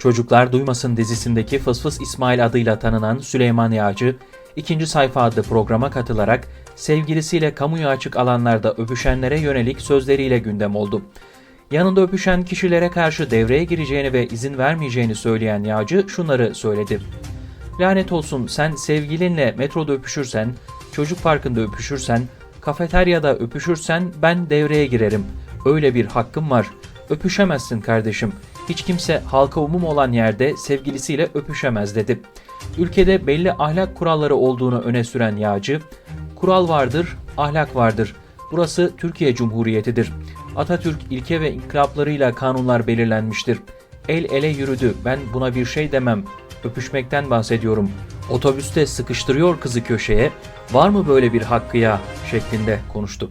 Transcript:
Çocuklar Duymasın dizisindeki Fısfıs İsmail adıyla tanınan Süleyman Yağcı, ikinci sayfa adlı programa katılarak sevgilisiyle kamuya açık alanlarda öpüşenlere yönelik sözleriyle gündem oldu. Yanında öpüşen kişilere karşı devreye gireceğini ve izin vermeyeceğini söyleyen Yağcı şunları söyledi. Lanet olsun sen sevgilinle metroda öpüşürsen, çocuk parkında öpüşürsen, kafeteryada öpüşürsen ben devreye girerim. Öyle bir hakkım var. Öpüşemezsin kardeşim. Hiç kimse halka umum olan yerde sevgilisiyle öpüşemez dedi. Ülkede belli ahlak kuralları olduğunu öne süren Yağcı, kural vardır, ahlak vardır. Burası Türkiye Cumhuriyeti'dir. Atatürk ilke ve inkılaplarıyla kanunlar belirlenmiştir. El ele yürüdü. Ben buna bir şey demem. Öpüşmekten bahsediyorum. Otobüste sıkıştırıyor kızı köşeye. Var mı böyle bir hakkı ya? şeklinde konuştu.